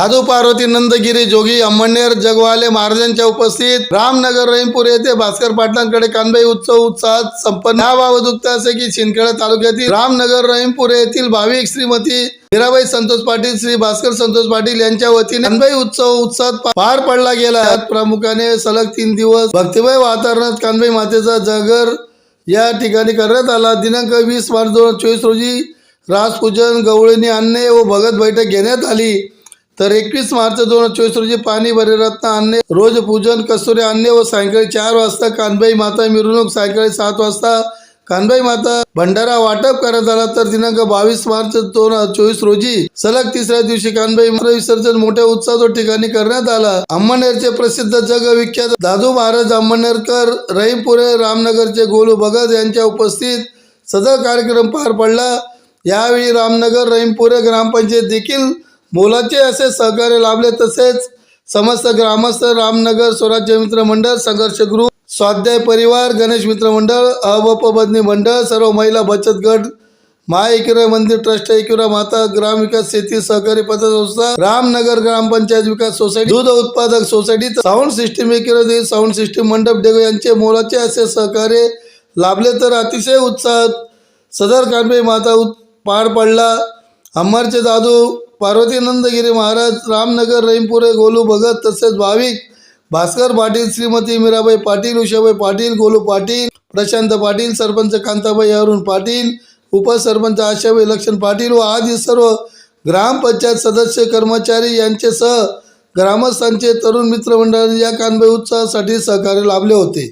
दादू पार्वती नंदगिरी जोगी अंमनेर जगवाले महाराजांच्या उपस्थित रामनगर रहीमपूर येथे भास्कर पाटलांकडे कानबाई उत्सव उत्साहात संपन्न. याबाबत बाबत असे की शिंदखेडा तालुक्यातील रामनगर रहीमपूर येथील भाविक श्रीमती हिराबाई संतोष पाटील श्री भास्कर संतोष पाटील यांच्या वतीने कानबाई उत्सव उत्साहात पार पडला गेला. यात प्रामुख्याने सलग तीन दिवस भक्तिमय वातावरणात कानबाई मातेचा जगर या ठिकाणी करण्यात आला. दिनांक वीस मार्च दोन हजार चोवीस रोजी राजपूजन गवळणी आणणे व भगत बैठक घेण्यात आली. तर एकवीस मार्च दोन हजार चोवीस रोजी पाणी भरेरत्न आणणे रोज पूजन कस्तुरी आणणे व सायंकाळी चार वाजता कानबाई माता मिरवणूक सायंकाळी सात वाजता कानबाई माता भंडारा वाटप करण्यात आला. तर दिनांक बावीस मार्च दोन हजार चोवीस रोजी सलग तिसऱ्या दिवशी कानबाई माता विसर्जन मोठ्या उत्साहात ठिकाणी करण्यात आला. अंमनेरचे प्रसिद्ध जगविख्यात दादू महाराज अंमनेरकर रहीमपुरे रामनगरचे गोलू भगत यांच्या उपस्थित सदर कार्यक्रम पार पडला. यावेळी रामनगर रहीमपुरे ग्रामपंचायत देखील मोलाचे असे सहकार्य लाभले तसेच समस्त ग्रामस्थ रामनगर स्वराज्य मित्र मंडळ संघर्ष ग्रुप स्वाध्याय परिवार गणेश मित्र मंडळ अबपबदनी मंडळ सर्व महिला बचत गट महाएकिरा मंदिर ट्रस्ट एकिरा माता ग्राम विकास शेती सहकारी पतसंस्था रामनगर ग्रामपंचायत विकास सोसायटी दूध उत्पादक सोसायटी साऊंड सिस्टीम एकिरा साऊंड सिस्टीम मंडप डेगो यांचे मोलाचे असे सहकार्य लाभले तर अतिशय उत्साहात सदर कानबे माता पार पडला. अमरचे दादू पार्वतीनंदगिरी महाराज रामनगर रहीमपुरे गोलू भगत तसेच भाविक भास्कर पाटील श्रीमती मीराबाई पाटील उषाबाई पाटील गोलू पाटील प्रशांत पाटील सरपंच कांताबाई अरुण पाटील उपसरपंच आशाबाई लक्षण पाटील व आदी सर्व ग्रामपंचायत सदस्य कर्मचारी यांचेसह ग्रामस्थांचे तरुण मित्रमंडळाने या कानबाई उत्सवासाठी सहकार्य लाभले होते.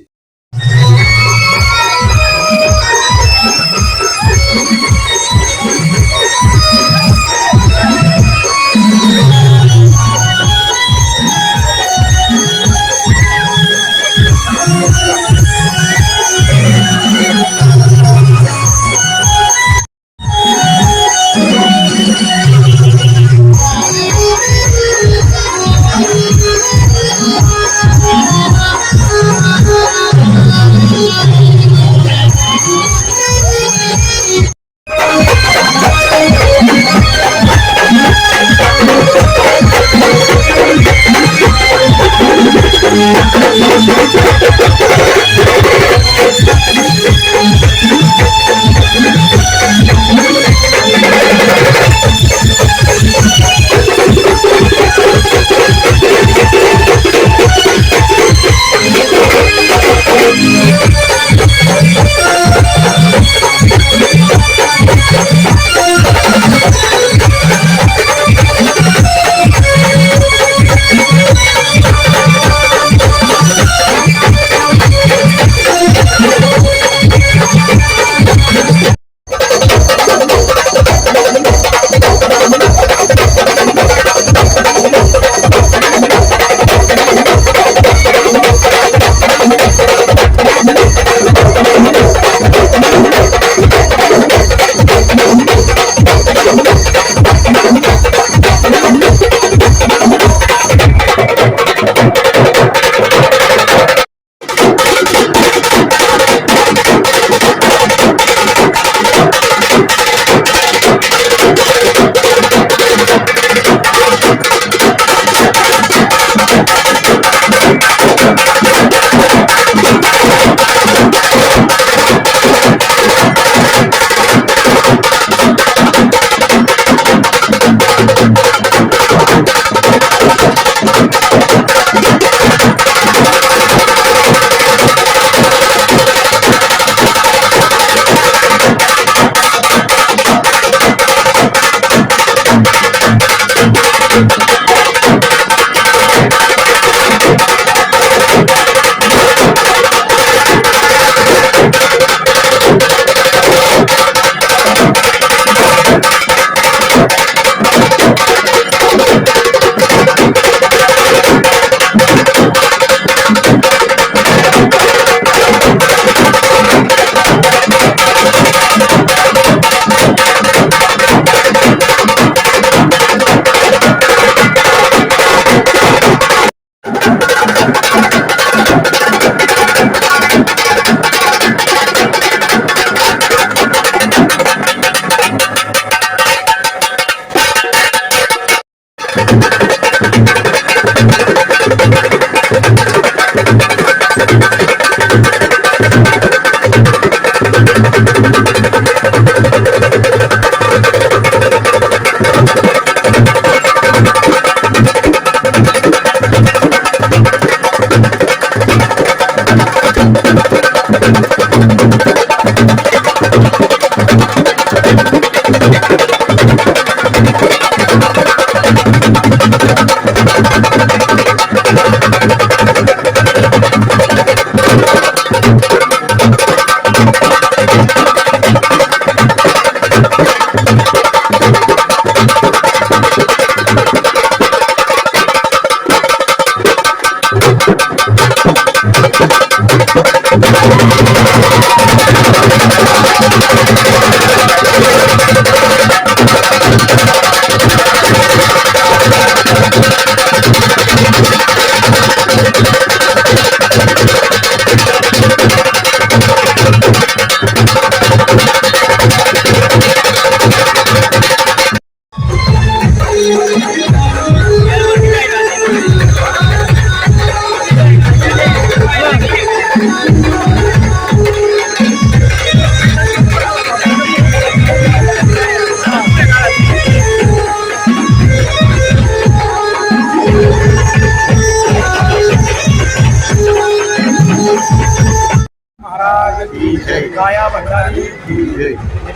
गाया भंडारी।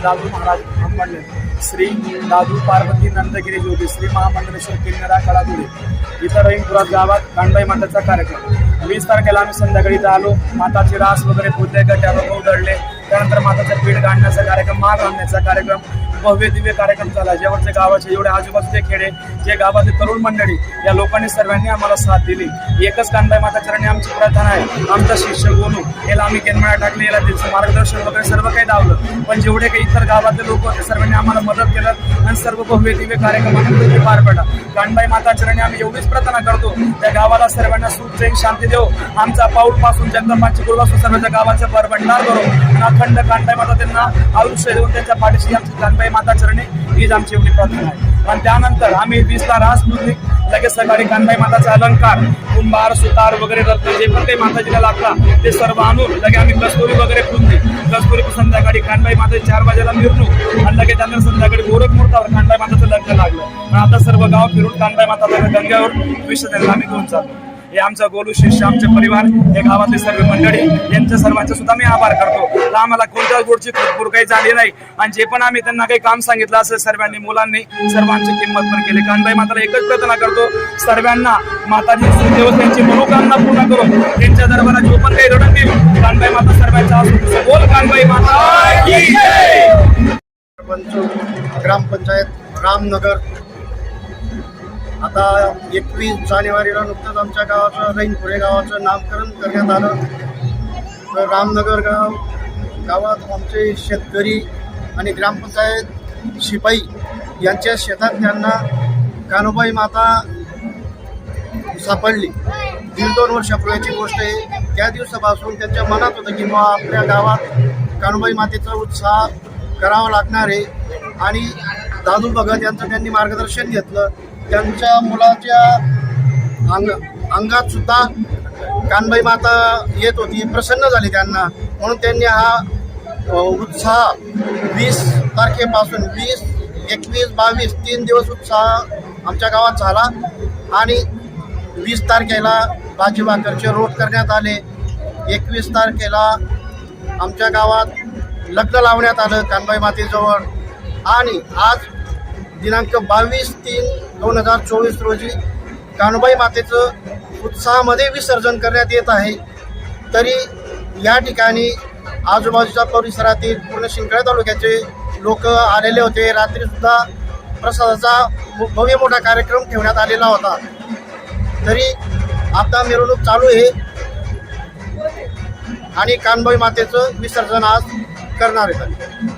लालू महाराज अंबडले श्री दादू पार्वती नंदगिरी ज्योती श्री महामंडळेश्वर किन्नरा कळापुरी इथं रहीमपुरात गावात कांडाई माताचा कार्यक्रम. वीस तारखेला आम्ही संध्याकाळी इथं आलो. माताची रास वगैरे पुजले गट्यावर उधळले त्यानंतर माताचं पीठ गाडण्याचा कार्यक्रम माग आणण्याचा कार्यक्रम. भव्य दिव्य कार्यक्रम झाला. जेवढचे गावाचे एवढे आजूबाजूचे खेडे जे गावातले तरुण मंडळी या लोकांनी सर्वांनी आम्हाला साथ दिली. एकच कांदा माता चरणी आमची प्रार्थना आहे. आमचा शिष्य गोनू याला आम्ही केनमाळा टाकले. याला त्याचं मार्गदर्शन वगैरे सर्व काही लावलं. पण जेवढे काही इतर गावातले लोक होते सर्वांनी आम्हाला मदत केलं आणि सर्व भव्य दिव्य कार्यक्रम आनंदाने पार पडला. कांदाई माता चरणी आम्ही एवढीच प्रार्थना करतो त्या गावाला सर्वांना सुख चैन शांती देऊ आमचा पाऊल पासून जगदंबाची गुरुवासून सर्वांच्या गावाचं परबंडार करू अखंड कांदाई माता त्यांना आयुष्य देऊन त्यांच्या पाठीशी आमची कांदाई माता चरणी हीच आमची एवढी प्रार्थना आहे. आणि त्यानंतर आम्ही वीसला रास पुजली लगेच सकाळी कानबाई माताचा अलंकार कुंभार सुतार वगैरे रत्न जे पण काही माताजीला लागला ते सर्व आणून लगे आम्ही कस्तुरी वगैरे पुजली. कस्तुरी संध्याकाळी कानबाई माता चार वाजेला मिरवणूक आणि लगेच त्यानंतर संध्याकाळी गोरख मुहूर्तावर कानबाई माताचं लग्न लागलं. आणि आता सर्व गाव फिरून कानबाई माताच्या गंग्यावर विसर्जन आम्ही घेऊन चाललो. हे आमचा गोलू शिष्य आमचे परिवार हे गावातले सर्व मंडळी यांच्या सर्वांचे सुद्धा मी आभार करतो. तर आम्हाला कोणत्याच गोडची खुरपूर काही झाली नाही. आणि जे पण आम्ही त्यांना काही काम सांगितलं असेल सर्वांनी मुलांनी सर्वांची किंमत पण केली. कानबाई माताला एकच प्रार्थना करतो सर्वांना माताजी सुदेव त्यांची मनोकामना पूर्ण करून त्यांच्या दरबारात जो पण काही रडण देईल कानबाई माता सर्वांचा असो बोल कानबाई माता. की जय. सरपंच ग्रामपंचायत रामनगर आता एकवीस जानेवारीला नुकतंच आमच्या गावाचं रैनपुरे गावाचं नामकरण करण्यात आलं. तर रामनगर गाव गावात आमचे शेतकरी आणि ग्रामपंचायत शिपाई यांच्या शेतात त्यांना कानोबाई माता सापडली. दीड दोन वर्षापूर्वीची गोष्ट आहे. त्या दिवसापासून त्यांच्या मनात होतं की बा आपल्या गावात कानुबाई मातेचा उत्साह करावा लागणार आहे. आणि दादू भगत यांचं त्यांनी मार्गदर्शन घेतलं. त्यांच्या मुलाच्या अंग अंगात सुद्धा कानबाई माता येत होती प्रसन्न झाली त्यांना. म्हणून त्यांनी हा उत्साह वीस तारखेपासून वीस एकवीस बावीस तीन दिवस उत्साह आमच्या गावात झाला आणि वीस तारखेला भाजी भाकरचे रोट करण्यात आले. एकवीस तारखेला आमच्या गावात लग्न लावण्यात आलं कानबाई मातेजवळ. आणि आज दिनांक बावीस तीन दोन हजार चोवीस रोजी कानुबाई मातेचं उत्साहामध्ये विसर्जन करण्यात येत आहे. तरी या ठिकाणी आजूबाजूच्या परिसरातील पूर्ण शिंकळा तालुक्याचे लोक आलेले होते. रात्रीसुद्धा प्रसादाचा भव्य मोठा कार्यक्रम ठेवण्यात आलेला होता. तरी आता मिरवणूक चालू आहे आणि कानबाई मातेचं विसर्जन आज करणार आहे